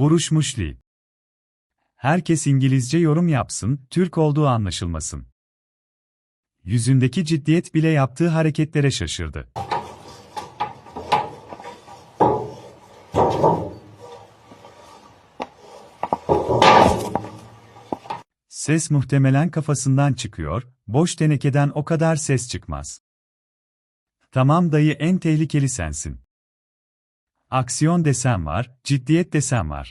Buruşmuş Lee. Herkes İngilizce yorum yapsın, Türk olduğu anlaşılmasın. Yüzündeki ciddiyet bile yaptığı hareketlere şaşırdı. Ses muhtemelen kafasından çıkıyor, boş tenekeden o kadar ses çıkmaz. Tamam dayı en tehlikeli sensin. Aksiyon desem var, ciddiyet desem var.